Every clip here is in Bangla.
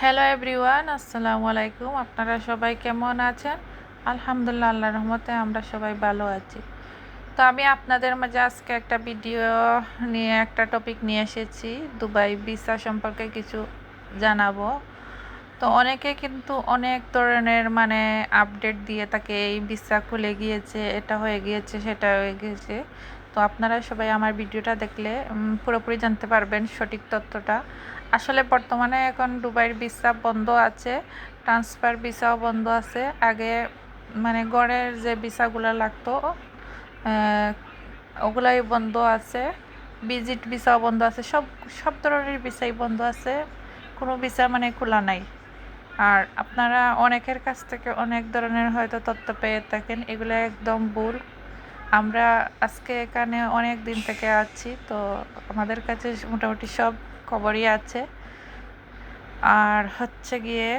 হ্যালো এভরিওয়ান আসসালামু আলাইকুম। আপনারা সবাই কেমন আছেন? আলহামদুলিল্লাহ আল্লাহ রহমতে আমরা সবাই ভালো আছি। তো আমি আপনাদের মাঝে আজকে একটা ভিডিও নিয়ে, একটা টপিক নিয়ে এসেছি। দুবাই ভিসা সম্পর্কে কিছু জানাব। তো অনেকে কিন্তু অনেক ধরনের মানে আপডেট দিয়ে তাকে এই ভিসা খুলে গিয়েছে, এটা হয়ে গিয়েছে, সেটা হয়ে গিয়েছে। তো আপনারা সবাই আমার ভিডিওটা দেখলে পুরোপুরি জানতে পারবেন সঠিক তথ্যটা। আসলে বর্তমানে এখন দুবাইয়ের ভিসা বন্ধ আছে, ট্রান্সফার ভিসাও বন্ধ আছে। আগে মানে গড়ের যে ভিসাগুলো লাগতো ওগুলাই বন্ধ আছে, ভিজিট ভিসাও বন্ধ আছে, সব সব ধরনের ভিসাই বন্ধ আছে। কোনো ভিসা মানে খোলা নাই। আর আপনারা অনেকের কাছ থেকে অনেক ধরনের হয়তো তথ্য পেয়ে থাকেন, এগুলো একদম ভুল। আমরা আজকে এখানে অনেক দিন থেকে আছি, তো আমাদের কাছে মোটামুটি সব খবরই আছে। আর হচ্ছে গিয়ে,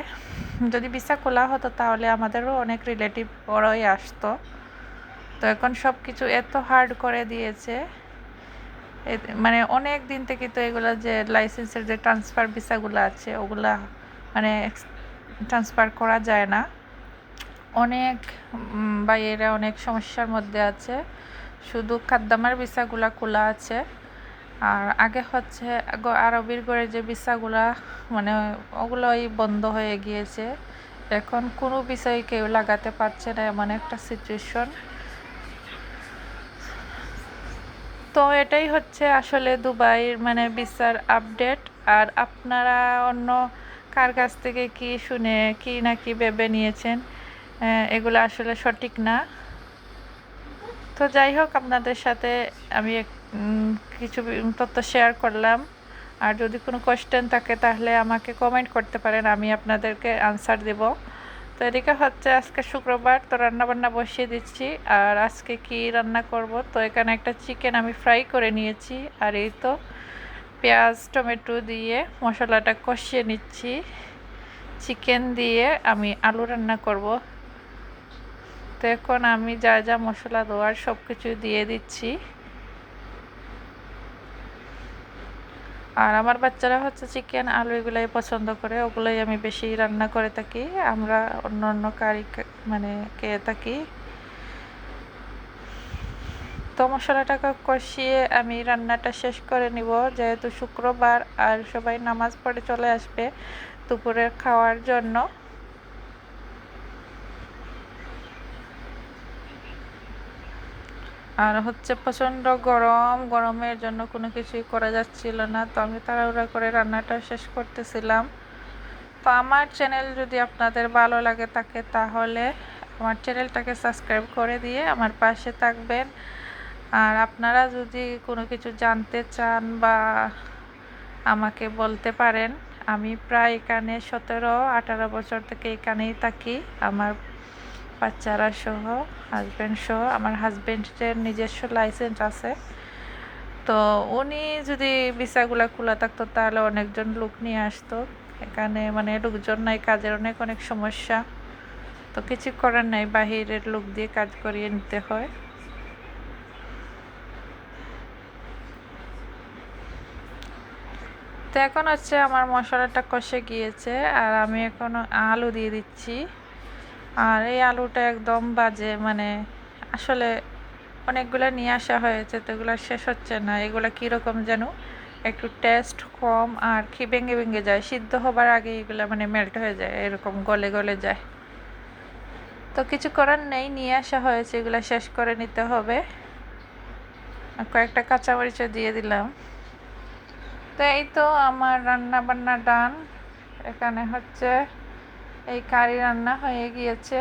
যদি ভিসা খোলা হতো তাহলে আমাদেরও অনেক রিলেটিভ বড়ই আসতো। তো এখন সব কিছু এত হার্ড করে দিয়েছে। মানে অনেক দিন থেকে তো এগুলো যে লাইসেন্সের যে ট্রান্সফার ভিসাগুলো আছে, ওগুলা মানে ট্রান্সফার করা যায় না। অনেক বাইরে অনেক সমস্যার মধ্যে আছে। শুধু খাদ্দামার ভিসাগুলা খোলা আছে। আর আগে হচ্ছে আরবির করে যে ভিসাগুলা মানে ওগুলোই বন্ধ হয়ে গিয়েছে। এখন কোনো বিষয় কেউ লাগাতে পারছে না, এমন একটা সিচুয়েশন তো এটাই হচ্ছে আসলে দুবাইয়ের মানে ভিসার আপডেট আর আপনারা অন্য কার কাছ থেকে কি শুনে, কি না কি ভেবে নিয়েছেন? এগুলো আসলে সঠিক না। তো যাই হোক, আপনাদের সাথে আমি কিছু তথ্য শেয়ার করলাম। আর যদি কোনো কোয়েশ্চেন থাকে, তাহলে আমাকে কমেন্ট করতে পারেন, আমি আপনাদেরকে আনসার দেব। তো এদিকে হচ্ছে, আজকে শুক্রবার, তো রান্নাবান্না বসিয়ে দিচ্ছি। আর আজকে কি রান্না করব? তো এখানে একটা চিকেন আমি ফ্রাই করে নিয়েছি। আর এই তো পেঁয়াজ, টমেটো দিয়ে মশলাটা কষিয়ে নিচ্ছি। চিকেন দিয়ে আমি আলু রান্না করব। তো এখন আমি যা যা মশলা দেওয়ার সব কিছু দিয়ে দিচ্ছি। আর আমার বাচ্চারা হচ্ছে চিকেন আলু এগুলাই পছন্দ করে, ওগুলোই আমি বেশি রান্না করে থাকি। আমরা অন্য অন্য কারি মানে খেয়ে থাকি। তো মশলাটাকে কষিয়ে আমি রান্নাটা শেষ করে নিব। যেহেতু শুক্রবার আর সবাই নামাজ পড়ে চলে আসবে দুপুরের খাওয়ার জন্য। আর হচ্ছে প্রচণ্ড গরম, গরমের জন্য কোনো কিছুই করা যাচ্ছিল না। তো আমি তাড়াহুড়া করে রান্নাটা শেষ করতেছিলাম। তো আমার চ্যানেল যদি আপনাদের ভালো লাগে থাকে তাহলে আমার চ্যানেলটাকে সাবস্ক্রাইব করে দিয়ে আমার পাশে থাকবেন। আর আপনারা যদি কোনো কিছু জানতে চান বা আমাকে বলতে পারেন, আমি প্রায় এখানে সতেরো আঠারো বছর থেকে এখানেই থাকি। আমার বাচ্চারা সহ হাজব্যান্ড সহ, আমার হাজব্যান্ডের নিজস্ব লাইসেন্স আছে। তো উনি যদি ভিসাগুলো খোলা থাকতো, তাহলে অনেকজন লোক নিয়ে আসতো। এখানে মানে লোকজন নাই, কাজের অনেক অনেক সমস্যা। তো কিছু করার নাই, বাহিরের লোক দিয়ে কাজ করিয়ে নিতে হয়। তো এখন হচ্ছে আমার মশলাটা কষে গিয়েছে, আর আমি এখন আলু দিয়ে দিচ্ছি। আর এই আলুটা একদম বাজে মানে আসলে অনেকগুলো নিয়ে আসা হয়েছে, তো এগুলো শেষ হচ্ছে না। এগুলো কীরকম যেন একটু টেস্ট কম আর কি ভেঙে ভেঙে যায়। সিদ্ধ হবার আগে এগুলো মানে মেল্ট হয়ে যায়, এরকম গলে গলে যায়। তো কিছু করার নেই, নিয়ে আসা হয়েছে, এগুলো শেষ করে নিতে হবে। কয়েকটা কাঁচামরিচও দিয়ে দিলাম। তো এই তো আমার রান্না বান্না ডান এখানে হচ্ছে এই কারি রান্না হয়ে গিয়েছে।